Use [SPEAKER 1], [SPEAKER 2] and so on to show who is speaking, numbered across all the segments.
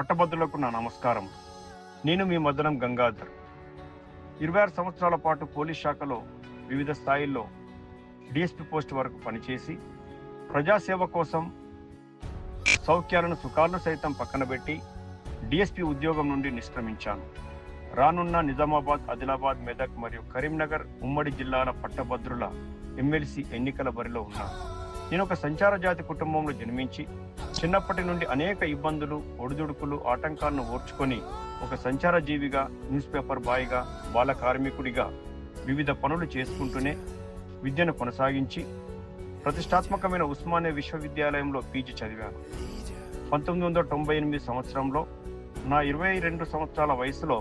[SPEAKER 1] పట్టభద్రులకు నా నమస్కారం. నేను మీ మదనం గంగాధర్. ఇరవై ఆరు సంవత్సరాల పాటు పోలీస్ శాఖలో వివిధ స్థాయిల్లో డిఎస్పి పోస్ట్ వరకు పనిచేసి ప్రజాసేవ కోసం సౌఖ్యాలను సుఖాలను సైతం పక్కన పెట్టి డిఎస్పి ఉద్యోగం నుండి నిష్క్రమించాను. రానున్న నిజామాబాద్ ఆదిలాబాద్ మెదక్ మరియు కరీంనగర్ ఉమ్మడి జిల్లాల పట్టభద్రుల ఎమ్మెల్సీ ఎన్నికల బరిలో ఉన్నాను నేను ఒక సంచార జాతి కుటుంబంలో జన్మించి చిన్నప్పటి నుండి అనేక ఇబ్బందులు ఒడిదుడుకులు ఆటంకాలను ఓర్చుకొని ఒక సంచార జీవిగా న్యూస్ పేపర్ బాయ్గా బాల కార్మికుడిగా వివిధ పనులు చేసుకుంటూనే విద్యను కొనసాగించి ప్రతిష్టాత్మకమైన ఉస్మానియా విశ్వవిద్యాలయంలో పీజీ చదివాను. పంతొమ్మిది వందల తొంభై ఎనిమిది సంవత్సరంలో నా ఇరవై రెండు సంవత్సరాల వయసులో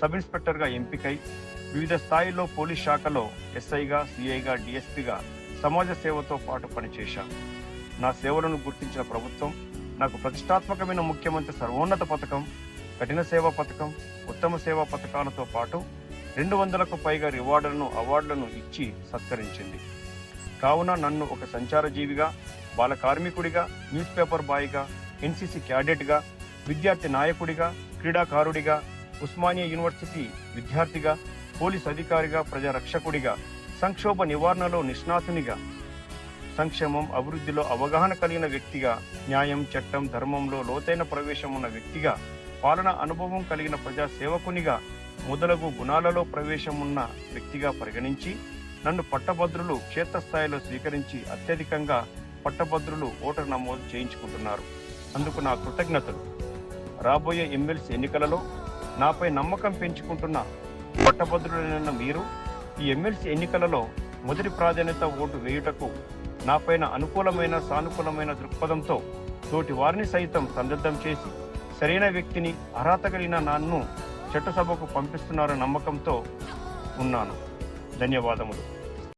[SPEAKER 1] సబ్ ఇన్స్పెక్టర్గా ఎంపికై వివిధ స్థాయిల్లో పోలీస్ శాఖలో ఎస్ఐగా సిఐగా డిఎస్పీగా సమాజ సేవతో పాటు పనిచేశాను. నా సేవలను గుర్తించిన ప్రభుత్వం నాకు ప్రతిష్టాత్మకమైన ముఖ్యమంత్రి సర్వోన్నత పథకం కఠిన సేవా పథకం ఉత్తమ సేవా పథకాలతో పాటు రెండు వందలకు పైగా రివార్డులను అవార్డులను ఇచ్చి సత్కరించింది. కావున నన్ను ఒక సంచారజీవిగా బాల కార్మికుడిగా న్యూస్ పేపర్ బాయ్గా ఎన్సీసీ క్యాడెట్గా విద్యార్థి నాయకుడిగా క్రీడాకారుడిగా ఉస్మానియా యూనివర్సిటీ విద్యార్థిగా పోలీస్ అధికారిగా ప్రజారక్షకుడిగా సంక్షోభ నివారణలో నిష్ణాతునిగా సంక్షేమం అభివృద్ధిలో అవగాహన కలిగిన వ్యక్తిగా న్యాయం చట్టం ధర్మంలో లోతైన ప్రవేశం ఉన్న వ్యక్తిగా పాలన అనుభవం కలిగిన ప్రజా సేవకునిగా మొదలగు గుణాలలో ప్రవేశం ఉన్న వ్యక్తిగా పరిగణించి నన్ను పట్టభద్రులు క్షేత్రస్థాయిలో స్వీకరించి అత్యధికంగా పట్టభద్రులు ఓటర్ నమోదు చేయించుకుంటున్నారు. అందుకు నా కృతజ్ఞతలు. రాబోయే ఎమ్మెల్సీ ఎన్నికలలో నాపై నమ్మకం పెంచుకుంటున్న పట్టభద్రులైన మీరు ఈ ఎమ్మెల్సీ ఎన్నికలలో మొదటి ప్రాధాన్యత ఓటు వేయుటకు నాపైన అనుకూలమైన సానుకూలమైన దృక్పథంతో తోటి వారిని సైతం సందిగ్ధం చేసి సరైన వ్యక్తిని అర్హత కలిగిన నన్ను చట్టసభకు పంపిస్తున్నారన్న నమ్మకంతో ఉన్నాను. ధన్యవాదములు.